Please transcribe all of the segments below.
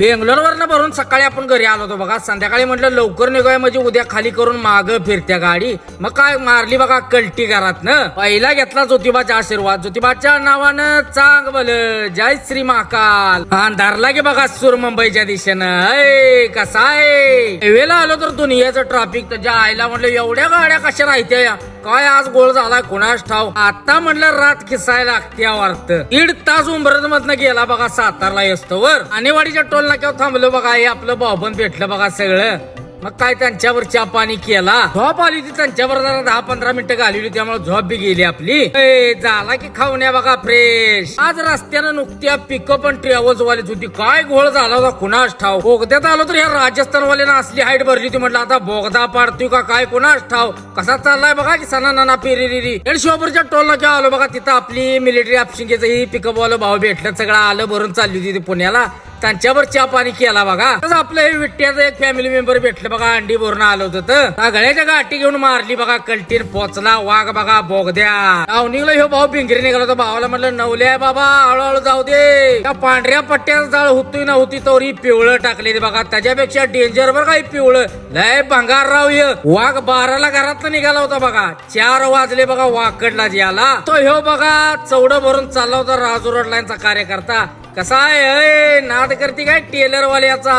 बेंगलोरवरनं भरून सकाळी आपण घरी आलो होतो बघा. संध्याकाळी म्हटलं लवकर निघूया म्हणजे उद्या खाली करून माग फिरत्या गाडी. मग काय मारली बघा कल्टी घरात न पहिला घेतला ज्योतिबाचा आशीर्वाद. ज्योतिबाच्या नावानं चांग बल. जय श्री महाकाल. अंधारला की बघा सूर मुंबईच्या दिशेनं. ऐ, कसा आहे? वेळेला आलो तर दुनियाचं ट्रॅफिक तर आईला म्हटलं एवढ्या गाड्या कशा राहत्या या? काय आज गोळ झालाय कुणास ठाव आता म्हटलं रात खिसाय लागते वाटत दीड तास उंबरत मधनं गेला बघा सातारला येस्तोवर. आणेवाडीच्या टोल नाक्यावर थांबलो बघा हे आपलं बाबन भेटलं बघा सगळं. मग काय त्यांच्यावर चहा पाणी केला? झोप आली होती त्यांच्यावर जरा दहा पंधरा मिनिटं घालवली त्यामुळे झोप बी गेली आपली. ए, झाला की खावण्या बघा फ्रेश. आज रस्त्यानं नुकत्या पिकअप पण ट्रॅव्हल्स वालीच होती काय घोळ झाला होता कुणास ठाव बोगद्यात आलो तर ह्या राजस्थान वाल्यानं असली हाईट भरली होती म्हटलं आता बोगदा पाडतोय का काय कुणास ठाव कसा चाललाय बघा की सना नाना पेरिरी शिवापूरच्या टोलला किंवा आलो बघा तिथं आपली मिलिटरी अपशिंगेचं ही पिकअप वालं भाव भेटलं सगळं आलं भरून चालली होती ती पुण्याला. त्यांच्यावर चहा पाणी केला बघा. तसंच आपलं हे विट्ट्याचं एक फॅमिली मेंबर भेटलं बघा अंडी भरून आलं होतं तर. गळ्याच्या गाठी घेऊन मारली बघा कल्टीन पोचला वाघ बघा बोगद्या. अवनीला ह्यो भाऊ भिंगरी निघाला होता भावाला म्हटलं नवल्या बाबा हळूहळू जाऊ दे. त्या पांढऱ्या पट्ट्यात जाळ होतोय ना होती तर ही पिवळं टाकले बघा. त्याच्यापेक्षा डेंजर बर काही पिवळं. लय भंगार राव ये वाघ बाराला घरात निघाला होता बघा. चार वाजले बघा वाकडला ज्याला तो ह्यो बघा चौड भरून चालला होता राजू रोड लाईनचा कार्यकर्ता. कसा आहे? नाद करते काय टेलर वाल्याचा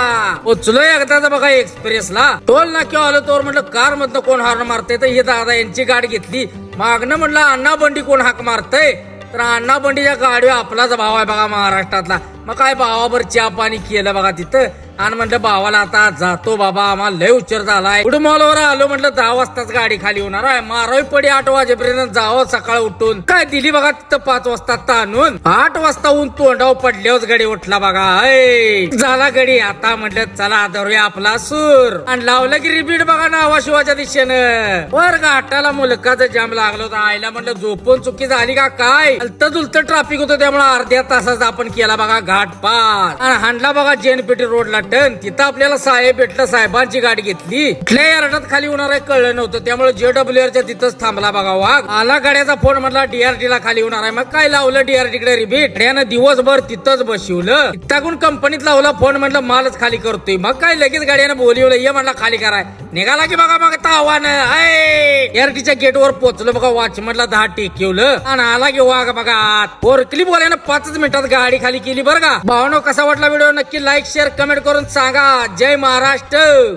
उचलो एकदाचा बघा एक्सप्रेसला टोल ना आलो तोवर म्हटलं कार मधनं कोण हॉर्न मारतय? तर हे दादा यांची गाडी घेतली. मागणं म्हटलं अण्णा बंडी कोण हाक मारतय? तर अण्णा बंडीच्या गाडीवर आपलाच भाव आहे बघा महाराष्ट्रातला. मग काय भावावर चहा पाणी केलं बघा तिथं? आणि म्हटलं भावाला आता जातो बाबा आम्हाला लय उच्चर झालाय. कुठं मॉलवर आलो म्हटलं दहा वाजताच गाडी खाली होणार आहे. मारावी पडी आठ वाजेपर्यंत जावं सकाळ उठून. काय दिली बघा तिथं पाच वाजता ताणून. आठ वाजता ऊन तोंडावर पडल्यावर गडी उठला बघा. ऐ झाला गडी आता म्हटलं चला धरूया आपला सूर. आणि लावलं की रिपीट बघा नावा शिवाच्या दिशेनं. वर घाटाला मुलकाचं जाम लागलं होतं. आईला म्हटलं झोपून चुकी झाली का काय? हलत जुलत ट्राफिक होतं त्यामुळे अर्ध्या तासाचा आपण केला बघा घाट पार. आणि हांडला बघा जेनपेटी रोडला. टन तिथं आपल्याला साहेब भेटलं साहेबांची गाडी घेतली. कुठल्या यार्डात खाली होणार आहे कळलं नव्हतं. त्यामुळे जेडब्ल्यू च्या तिथंच थांबला बघा वाघ. आला गाड्याचा फोन म्हटला डीआरटी ला खाली होणार आहे. मग काय लावलं डीआरटी कडे रिबीट? त्यानं दिवसभर तिथंच बसवलं इथं कंपनीत लावला फोन म्हटलं मालच खाली करतोय. मग काय लगेच गाड्यानं बोलवलं ये म्हटलं खाली कराय निघाला की बघा आता आव्हान गेट गेटवर पोहोचलो बघा वॉचमनला दहा टेकवलं आणि आला की वाघ बघा आत. क्लिप पाचच मिनिटात गाडी खाली केली बरं का? भावनो कसा वाटला व्हिडिओ? नक्की लाईक शेअर कमेंट करून सांगा. जय महाराष्ट्र!